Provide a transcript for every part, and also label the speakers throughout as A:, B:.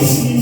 A: mais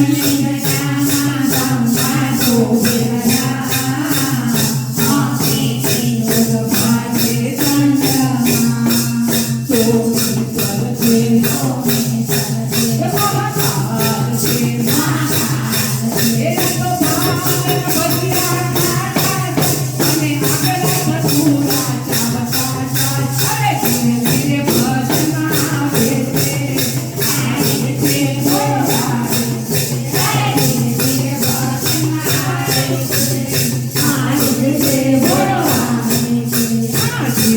A: Thank you.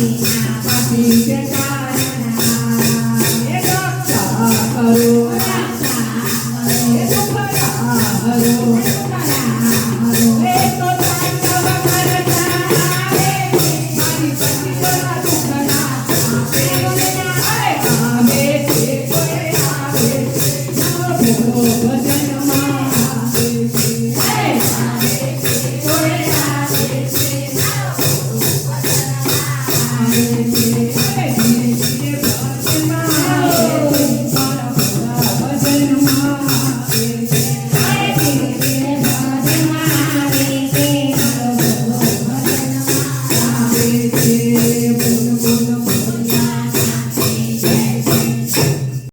A: Oh,